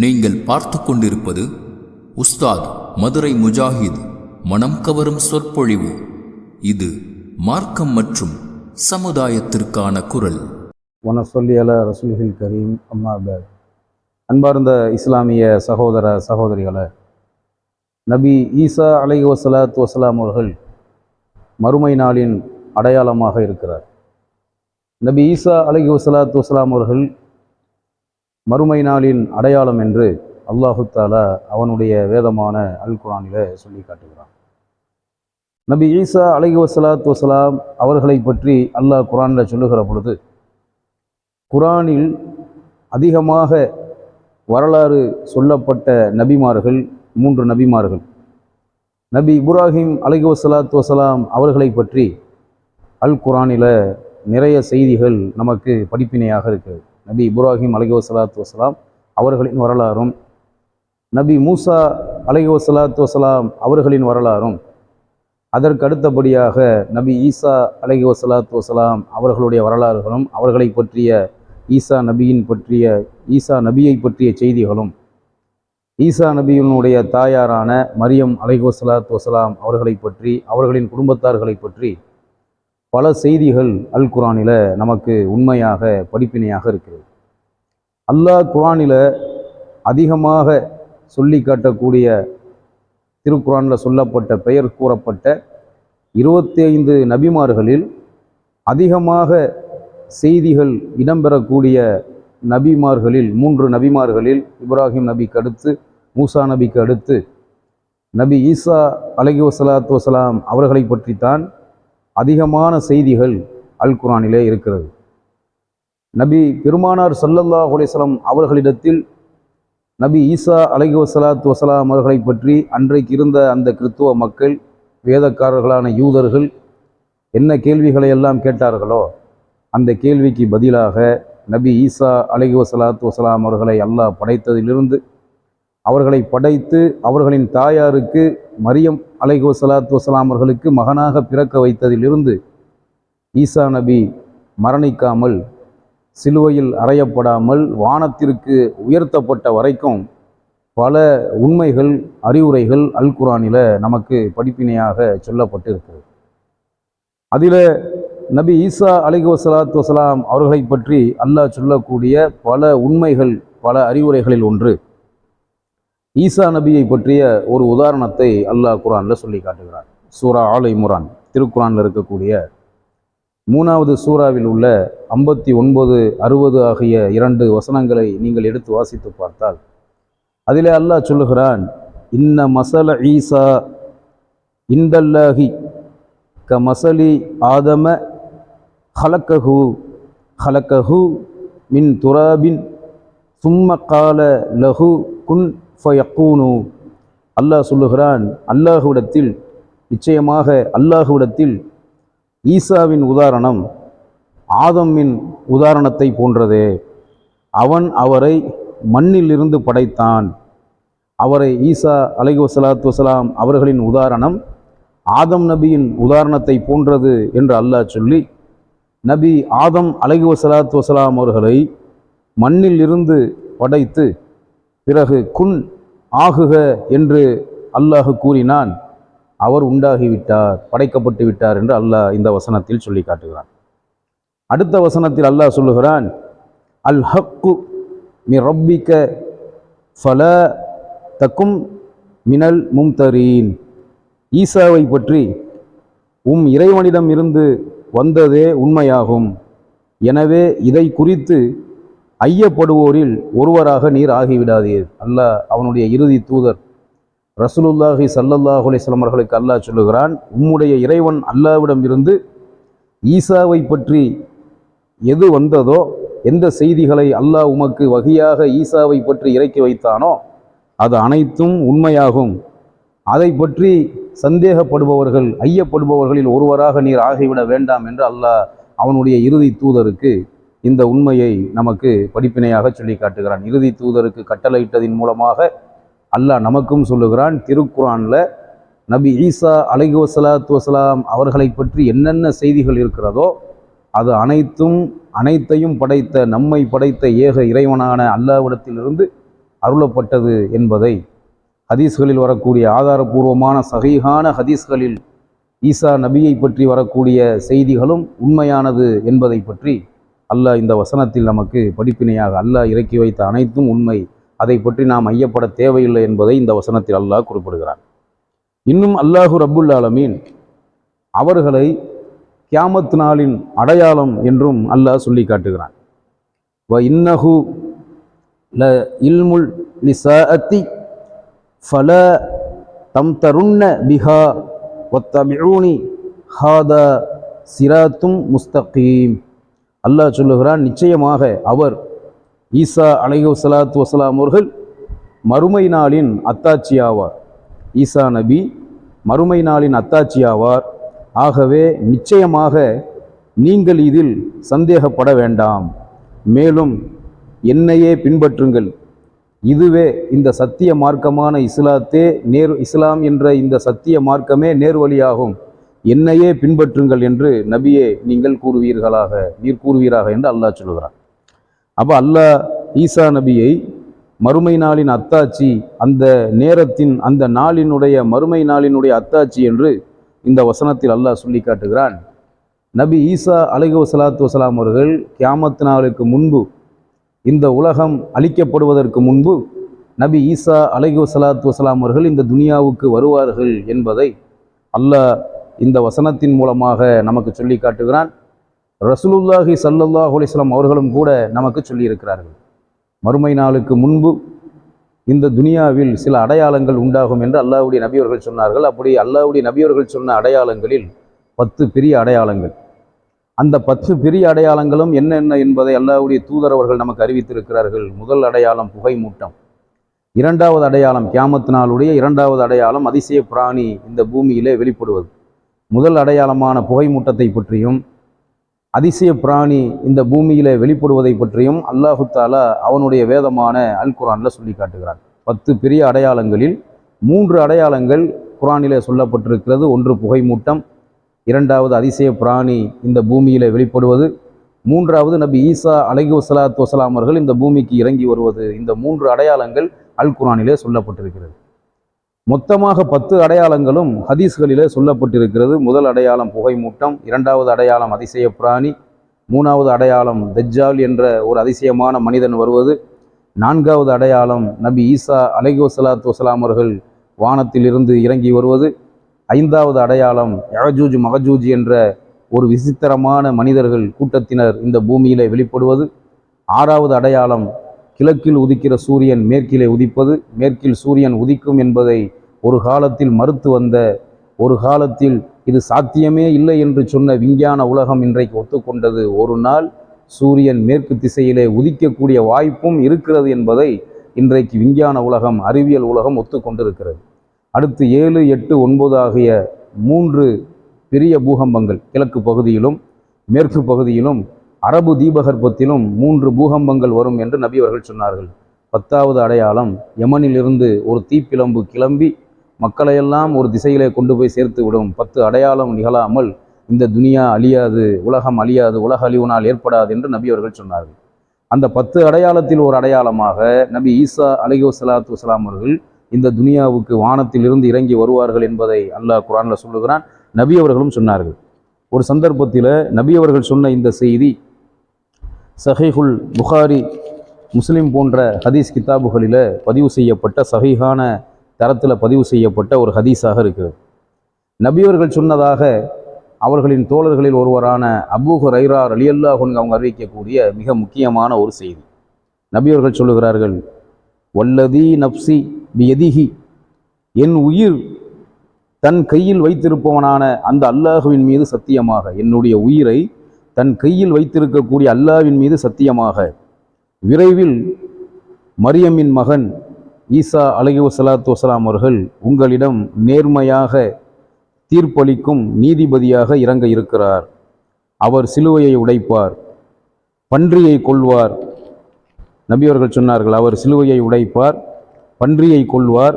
நீங்கள் பார்த்து கொண்டிருப்பது உஸ்தாத் மதுரை முஜாஹித் மனம் கவரும் சொற்பொழிவு. இது மார்க்கம் மற்றும் சமுதாயத்திற்கான குரல். உன சொல்லியல ரசூல்கள் கரீம் அம்மா அன்பார்ந்த இஸ்லாமிய சகோதர சகோதரிகளை நபி ஈசா அலைஹி வசலாத் வசலாம் அவர்கள் மறுமை நாளின் அடையாளமாக இருக்கிறார். நபி ஈசா அலைஹி வசலாத் வசலாம் அவர்கள் மறுமை நாளின் அடையாளம் என்று அல்லாஹு தாலா அவனுடைய வேதமான அல் குரானில சொல்லி காட்டுகிறான். நபி ஈசா அலஹி வசலாத் வசலாம் அவர்களை பற்றி அல்லாஹ் குரானில் சொல்லுகிற பொழுது குரானில் அதிகமாக வரலாறு சொல்லப்பட்ட நபிமார்கள் மூன்று நபிமார்கள். நபி இப்ராஹிம் அலஹி வசலாத் வசலாம் அவர்களை பற்றி அல் குரானில் நிறைய செய்திகள் நமக்கு படிப்பினையாக இருக்கிறது. நபி இப்ராஹிம் அலைஹி வசலாத்து வசலாம் அவர்களின் வரலாறும் நபி மூசா அலைஹி வசலாத்து வசலாம் அவர்களின் வரலாறும் அதற்கு அடுத்தபடியாக நபி ஈசா அலைஹி வசலாத்து வசலாம் அவர்களுடைய வரலாறுகளும் அவர்களை பற்றிய ஈசா நபியின் பற்றிய ஈசா நபியை பற்றிய செய்திகளும் ஈசா நபியினுடைய தாயாரான மரியம் அலைகோசலாத் வசலாம் அவர்களை பற்றி அவர்களின் குடும்பத்தார்களை பற்றி பல செய்திகள் அல் குரானில் நமக்கு உண்மையாக படிப்பினையாக இருக்கிறது. அல்லாஹ் குரானில் அதிகமாக சொல்லி காட்டக்கூடிய திருக்குரானில் சொல்லப்பட்ட பெயர் கூறப்பட்ட இருபத்தி ஐந்து நபிமார்களில் அதிகமாக செய்திகள் இடம்பெறக்கூடிய நபிமார்களில் மூன்று நபிமார்களில் இப்ராஹிம் நபிக்கு அடுத்து மூசா நபிக்கு அடுத்து நபி ஈசா அலகி வசலாத்து வசலாம் அவர்களை பற்றித்தான் அதிகமான செய்திகள் அல் குரானிலே இருக்கிறது. நபி பெருமானார் சல்லல்லாஹ் ஹுலேசலம் அவர்களிடத்தில் நபி ஈசா அலகி வசலாத் வசலாம் அவர்களை பற்றி அன்றைக்கு இருந்த அந்த கிறித்துவ மக்கள் வேதக்காரர்களான யூதர்கள் என்ன கேள்விகளை எல்லாம் கேட்டார்களோ அந்த கேள்விக்கு பதிலாக நபி ஈசா அலகி வசலாத் வசலாம் அவர்களை அல்லாஹ் படைத்ததிலிருந்து அவர்களை படைத்து அவர்களின் தாயாருக்கு மரியம் அலைஹி வசலாத்து வசலாம் அவர்களுக்கு மகனாக பிறக்க வைத்ததிலிருந்து ஈசா நபி மரணிக்காமல் சிலுவையில் அறையப்படாமல் வானத்திற்கு உயர்த்தப்பட்ட வரைக்கும் பல உண்மைகள் அறிவுரைகள் அல் குரானில் நமக்கு படிப்பினையாக சொல்லப்பட்டு இருக்கிறது அதில் நபி ஈசா அலிக வசலாத் வசலாம் அவர்களை பற்றி அல்லாஹ் சொல்லக்கூடிய பல உண்மைகள் பல அறிவுரைகளில் ஒன்று. ஈசா நபியை பற்றிய ஒரு உதாரணத்தை அல்லாஹ் குரானில் சொல்லி காட்டுகிறார் சூரா ஆலை முரான் திருக்குரானில் இருக்கக்கூடிய மூணாவது சூறாவில் உள்ள ஐம்பத்தி ஒன்பது அறுபது ஆகிய இரண்டு வசனங்களை நீங்கள் எடுத்து வாசித்து பார்த்தால் அதிலே அல்லாஹ் சொல்லுகிறான் இன்ன மசல ஈசா இந்தல்லாஹி க மசலி ஆதம ஹலக்கஹு ஹலக்கஹு மின் துராபின் சும்ம கால லஹு குன் ஃபயக்கூனு. அல்லாஹ் சொல்லுகிறான் அல்லாஹுவிடத்தில் நிச்சயமாக அல்லாஹுவிடத்தில் ஈசாவின் உதாரணம் ஆதமின் உதாரணத்தை போன்றதே. அவன் அவரை மண்ணிலிருந்து படைத்தான். அவரை ஈசா அலைஹி வசலாத்து வசலாம் அவர்களின் உதாரணம் ஆதம் நபியின் உதாரணத்தை போன்றது என்று அல்லாஹ் சொல்லி நபி ஆதம் அலைஹி வசலாத்து வசலாம் அவர்களை மண்ணில் இருந்து படைத்து பிறகு குன் ஆகுக என்று அல்லாஹ் கூறினான். அவர் உண்டாகிவிட்டார் படைக்கப்பட்டு விட்டார் என்று அல்லாஹ் இந்த வசனத்தில் சொல்லி காட்டுகிறான். அடுத்த வசனத்தில் அல்லாஹ் சொல்லுகிறான் அல் ஹக்கு மி ரப்பிக்க ஃபல தக்கும் மினல் மும்தரீன். ஈசாவை பற்றி உம் இறைவனிடம் இருந்து வந்ததே உண்மையாகும். எனவே இதை குறித்து ஐயப்படுவோரில் ஒருவராக நீர் ஆகிவிடாதீர். அல்லாஹ் அவனுடைய இறுதி தூதர். ரசூலுல்லாஹி சல்லல்லாஹு அலிஸ்லாம் அவர்களுக்கு அல்லாஹ் சொல்லுகிறான் உம்முடைய இறைவன் அல்லாவிடம் இருந்து ஈசாவை பற்றி எது வந்ததோ எந்த செய்திகளை அல்லாஹ் உமக்கு வகையாக ஈசாவை பற்றி இறக்கி வைத்தானோ அது அனைத்தும் உண்மையாகும். அதை பற்றி சந்தேகப்படுபவர்கள் ஐயப்படுபவர்களில் ஒருவராக நீர் ஆகிவிட வேண்டாம் என்று அல்லாஹ் அவனுடைய இறுதி தூதருக்கு இந்த உண்மையை நமக்கு படிப்பினையாக சொல்லி காட்டுகிறான். இறுதி தூதருக்கு கட்டளையிட்டதின் மூலமாக அல்லாஹ் நமக்கும் சொல்லுகிறான் திருக்குறானில் நபி ஈசா அலைஹி வசலாத்து வசலாம் அவர்களை பற்றி என்னென்ன செய்திகள் இருக்கிறதோ அது அனைத்தும் அனைத்தையும் படைத்த நம்மை படைத்த ஏக இறைவனான அல்லாவிடத்திலிருந்து அருளப்பட்டது என்பதை ஹதீஸ்களில் வரக்கூடிய ஆதாரபூர்வமான சகைகான ஹதீஸ்களில் ஈசா நபியை பற்றி வரக்கூடிய செய்திகளும் உண்மையானது என்பதை பற்றி அல்லாஹ் இந்த வசனத்தில் நமக்கு படிப்பினையாக அல்லாஹ் இறக்கி வைத்த அனைத்தும் உண்மை. அதை பற்றி நாம் ஐயப்பட தேவையில்லை என்பதை இந்த வசனத்தில் அல்லாஹ் குறிப்பிடுகிறான். இன்னும் அல்லாஹு ரபுல் ஆலமீன் அவர்களை கியாமத் நாளின் அடையாளம் என்றும் அல்லாஹ் சொல்லி காட்டுகிறான். வ இன்னஹு ல இல்முல் லிசாஅத்தி ஃபல தம் தருண்ண பிஹா ஒத்தபிஊனி ஹாதா சிராத்தும் முஸ்தகீம். அல்லாஹ் சொல்லுகிறான் நிச்சயமாக அவர் ஈசா அலைஹு சலாத்து வசலாம் அவர்கள் மறுமை நாளின் அத்தாட்சி ஆவார் ஈசா நபி மறுமை நாளின் அத்தாட்சி ஆவார் ஆகவே நிச்சயமாக நீங்கள் இதில் சந்தேகப்பட வேண்டாம். மேலும் என்னையே பின்பற்றுங்கள். இதுவே இந்த சத்திய மார்க்கமான இஸ்லாத்தே நேர் இஸ்லாம் என்ற இந்த சத்திய மார்க்கமே நேர்வழியாகும். என்னையே பின்பற்றுங்கள் என்று நபியே நீங்கள் கூறுவீர்களாக நீர் கூறுவீராக என்று அல்லாஹ் சொல்லுகிறான். அப்போ அல்லாஹ் ஈசா நபியை மறுமை நாளின் அத்தாட்சி அந்த நேரத்தின் அந்த நாளினுடைய மறுமை நாளினுடைய அத்தாட்சி என்று இந்த வசனத்தில் அல்லாஹ் சொல்லி காட்டுகிறான். நபி ஈசா அலைஹி வசலாத்து வசலாம் அவர்கள் கியாமத் நாளுக்கு முன்பு இந்த உலகம் அழிக்கப்படுவதற்கு முன்பு நபி ஈசா அலைஹி வசலாத்து வசலாம் அவர்கள் இந்த துனியாவுக்கு வருவார்கள் என்பதை அல்லாஹ் இந்த வசனத்தின் மூலமாக நமக்கு சொல்லி காட்டுகிறான். ரசூலுல்லாஹி ஸல்லல்லாஹு அலிஸ்லாம் அவர்களும் கூட நமக்கு சொல்லியிருக்கிறார்கள் மறுமை நாளுக்கு முன்பு இந்த துனியாவில் சில அடையாளங்கள் உண்டாகும் என்று அல்லாவுடைய நபியவர்கள் சொன்னார்கள். அப்படி அல்லாவுடைய நபியவர்கள் சொன்ன அடையாளங்களில் பத்து பெரிய அடையாளங்கள். அந்த பத்து பெரிய அடையாளங்களும் என்னென்ன என்பதை அல்லாவுடைய தூதரவர்கள் நமக்கு அறிவித்திருக்கிறார்கள். முதல் அடையாளம் புகை மூட்டம் இரண்டாவது அடையாளம் கியாமத் நாளுடைய இரண்டாவது அடையாளம் அதிசய பிராணி இந்த பூமியிலே வெளிப்படுவது. முதல் அடையாளமான புகை மூட்டத்தை பற்றியும் அதிசய பிராணி இந்த பூமியில் வெளிப்படுவதை பற்றியும் அல்லாஹு தாலா அவனுடைய வேதமான அல் குரானில் சொல்லி காட்டுகிறான். பத்து பெரிய அடையாளங்களில் மூன்று அடையாளங்கள் குரானிலே சொல்லப்பட்டிருக்கிறது. ஒன்று புகை மூட்டம் இரண்டாவது அதிசய பிராணி இந்த பூமியில் வெளிப்படுவது மூன்றாவது நபி ஈசா அலைகு வசலாத் வசலாம் அவர்கள் இந்த பூமிக்கு இறங்கி வருவது. இந்த மூன்று அடையாளங்கள் அல் குரானிலே சொல்லப்பட்டிருக்கிறது. மொத்தமாக பத்து அடையாளங்களும் ஹதீஸ்களிலே சொல்லப்பட்டிருக்கிறது. முதல் அடையாளம் புகை மூட்டம் இரண்டாவது அடையாளம் அதிசய பிராணி மூணாவது அடையாளம் தஜ்ஜால் என்ற ஒரு அதிசயமான மனிதன் வருவது நான்காவது அடையாளம் நபி ஈசா அலைஹி வசலாம் அவர்கள் வானத்திலிருந்து இறங்கி வருவது ஐந்தாவது அடையாளம் யஜூஜ் மகஜூஜ் என்ற ஒரு விசித்திரமான மனிதர்கள் கூட்டத்தினர் இந்த பூமியிலே வெளிப்படுவது ஆறாவது அடையாளம் கிழக்கில் உதிக்கிற சூரியன் மேற்கிலே உதிப்பது மேற்கில் சூரியன் உதிக்கும் என்பதை ஒரு காலத்தில் மறுத்து வந்த ஒரு காலத்தில் இது சாத்தியமே இல்லை என்று சொன்ன விஞ்ஞான உலகம் இன்றைக்கு ஒத்துக்கொண்டது. ஒரு நாள் சூரியன் மேற்கு திசையிலே உதிக்கக்கூடிய வாய்ப்பும் இருக்கிறது என்பதை இன்றைக்கு விஞ்ஞான உலகம் அறிவியல் உலகம் ஒத்துக்கொண்டிருக்கிறது. அடுத்து ஏழு எட்டு ஒன்பது ஆகிய மூன்று பெரிய பூகம்பங்கள் கிழக்கு பகுதியிலும் மேற்கு பகுதியிலும் அரபு தீபகற்பத்திலும் மூன்று பூகம்பங்கள் வரும் என்று நபி அவர்கள் சொன்னார்கள். பத்தாவது அடையாளம் யமனிலிருந்து ஒரு தீப்பிழம்பு கிளம்பி மக்களையெல்லாம் ஒரு திசையிலே கொண்டு போய் சேர்த்து விடும். பத்து அடையாளம் நிகழாமல் இந்த துனியா அழியாது உலகம் அழியாது உலக அழிவுனால் ஏற்படாது என்று நபி அவர்கள் சொன்னார்கள். அந்த பத்து அடையாளத்தில் ஒரு அடையாளமாக நபி ஈசா அலைஹி வஸலாத்து வலாம் அவர்கள் இந்த துனியாவுக்கு வானத்திலிருந்து இறங்கி வருவார்கள் என்பதை அல்லாஹ் குரான்ல சொல்லுகிறான். நபி அவர்களும் சொன்னார்கள். ஒரு சந்தர்ப்பத்தில் நபி அவர்கள் சொன்ன இந்த செய்தி சஹீஹுல் புகாரி முஸ்லீம் போன்ற ஹதீஸ் கிதாபுகளில் பதிவு செய்யப்பட்ட சஹீஹான தரத்தில் பதிவு செய்யப்பட்ட ஒரு ஹதீஸாக இருக்கிறது. நபியவர்கள் சொன்னதாக அவர்களின் தோழர்களில் ஒருவரான அபூஹு ரைரா அலியல்லாஹுன் அவங்க அறிவிக்கக்கூடிய மிக முக்கியமான ஒரு செய்தி. நபியவர்கள் சொல்லுகிறார்கள் வல்லதி நப்சி பியதிஹி என் உயிர் தன் கையில் வைத்திருப்பவனான அந்த அல்லாஹுவின் மீது சத்தியமாக என்னுடைய உயிரை தன் கையில் வைத்திருக்கக்கூடிய அல்லாஹ்வின் மீது சத்தியமாக. விரைவில் மரியமின் மகன் ஈசா அலஹி வசலாத்து வசலாம் அவர்கள் உங்களிடம் நேர்மையாக தீர்ப்பளிக்கும் நீதிபதியாக இறங்க இருக்கிறார். அவர் சிலுவையை உடைப்பார் பன்றியை கொள்வார் நபியவர்கள் சொன்னார்கள் அவர் சிலுவையை உடைப்பார் பன்றியை கொள்வார்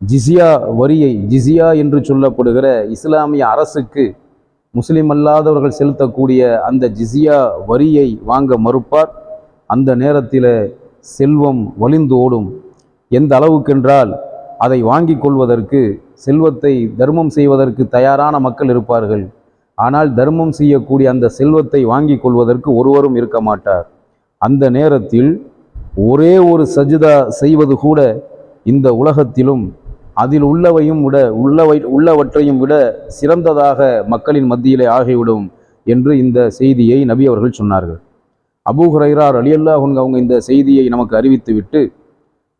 ஜிசியா வரியை ஜிசியா என்று சொல்லப்படுகிற இஸ்லாமிய அரசுக்கு முஸ்லிம் அல்லாதவர்கள் செலுத்தக்கூடிய அந்த ஜிசியா வரியை வாங்க மறுப்பார். அந்த நேரத்தில் செல்வம் வலிந்து ஓடும் எந்த அளவுக்கென்றால் அதை வாங்கிக் கொள்வதற்கு செல்வத்தை தர்மம் செய்வதற்கு தயாரான மக்கள் இருப்பார்கள். ஆனால் தர்மம் செய்யக்கூடிய அந்த செல்வத்தை வாங்கி கொள்வதற்கு ஒருவரும் இருக்க மாட்டார். அந்த நேரத்தில் ஒரே ஒரு சஜிதா செய்வது கூட இந்த உலகத்திலும் அதில் உள்ளவையும் விட உள்ளவை உள்ளவற்றையும் விட சிறந்ததாக மக்களின் மத்தியிலே ஆகிவிடும் என்று இந்த செய்தியை நபி அவர்கள் சொன்னார்கள். அபூ ஹுரைரார் அலியல்லாஹ் அவங்க இந்த செய்தியை நமக்கு அறிவித்துவிட்டு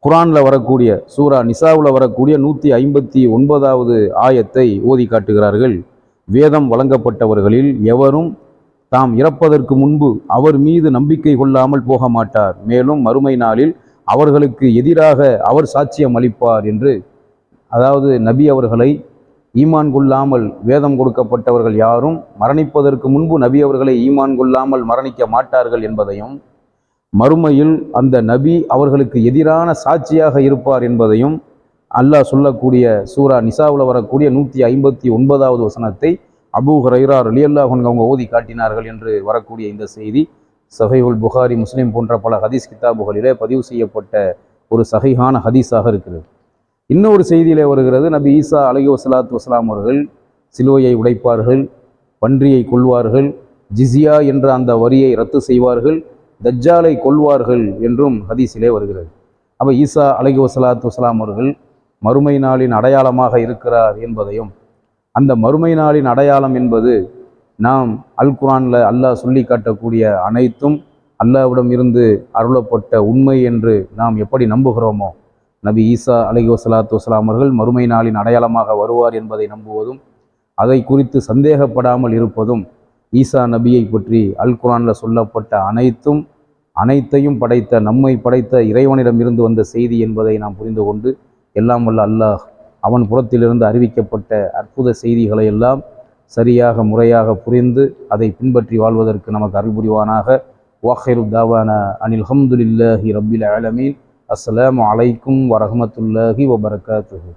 குரானில் வரக்கூடிய சூரா நிசாவில் வரக்கூடிய நூற்றி ஐம்பத்தி ஒன்பதாவது ஆயத்தை ஓதி காட்டுகிறார்கள். வேதம் வழங்கப்பட்டவர்களில் எவரும் தாம் இறப்பதற்கு முன்பு அவர் மீது நம்பிக்கை கொள்ளாமல் போக மாட்டார். மேலும் மறுமை நாளில் அவர்களுக்கு எதிராக அவர் சாட்சியம் அளிப்பார் என்று அதாவது நபி அவர்களை ஈமான் கொள்ளாமல் வேதம் கொடுக்கப்பட்டவர்கள் யாரும் மரணிப்பதற்கு முன்பு நபி அவர்களை ஈமான் கொள்ளாமல் மரணிக்க மாட்டார்கள் என்பதையும் மறுமையில் அந்த நபி அவர்களுக்கு எதிரான சாட்சியாக இருப்பார் என்பதையும் அல்லாஹ் சொல்லக்கூடிய சூரா நிசாவில் வரக்கூடிய நூற்றி ஐம்பத்தி ஒன்பதாவது வசனத்தை அபூ ஹரைரா ரலியல்லாஹ் அவங்க ஓதி காட்டினார்கள் என்று வரக்கூடிய இந்த செய்தி சஹைகுல் புகாரி முஸ்லீம் போன்ற பல ஹதீஸ் கித்தாபுகளிலே பதிவு செய்யப்பட்ட ஒரு சஹைஹான ஹதீஸாக இருக்கிறது. இன்னொரு செய்தியிலே வருகிறது. நபி ஈசா அலகி வசலாத் வசலாம் அவர்கள் சிலுவையை உடைப்பார்கள் பன்றியை கொள்வார்கள் ஜிஸியா என்ற அந்த வரியை ரத்து செய்வார்கள் தஜ்ஜாலை கொள்வார்கள் என்றும் ஹதீஸிலே வருகிறது. அப்போ ஈசா அலகி வசலாத் வசலாம் அவர்கள் மறுமை நாளின் அடையாளமாக இருக்கிறார் என்பதையும் அந்த மறுமை நாளின் அடையாளம் என்பது நாம் அல் குரானில் அல்லாஹ் சொல்லி காட்டக்கூடிய அனைத்தும் அல்லாஹ்விடம் இருந்து அருளப்பட்ட உண்மை என்று நாம் எப்படி நம்புகிறோமோ நபி ஈசா அலஹி வசலாத்து வசலாம் அவர்கள் மறுமை நாளின் அடையாளமாக வருவார் என்பதை நம்புவதும் அதை குறித்து சந்தேகப்படாமல் இருப்பதும் ஈசா நபியை பற்றி அல் குரானில் சொல்லப்பட்ட அனைத்தும் அனைத்தையும் படைத்த நம்மை படைத்த இறைவனிடம் இருந்து வந்த செய்தி என்பதை நாம் புரிந்து கொண்டு எல்லாம் வல்ல அல்லாஹ் அவன் புறத்திலிருந்து அறிவிக்கப்பட்ட அற்புத செய்திகளை எல்லாம் சரியாக முறையாக புரிந்து அதை பின்பற்றி வாழ்வதற்கு நமக்கு அருள் புரிவானாக. வாஹிரு தாவான அனில் ஹம்துலில்லாஹி ரபில் ஆலமீன். அஸ்லாம் அலைக்கும் வரஹ்மத்துல்லாஹி வபரகாத்துஹு.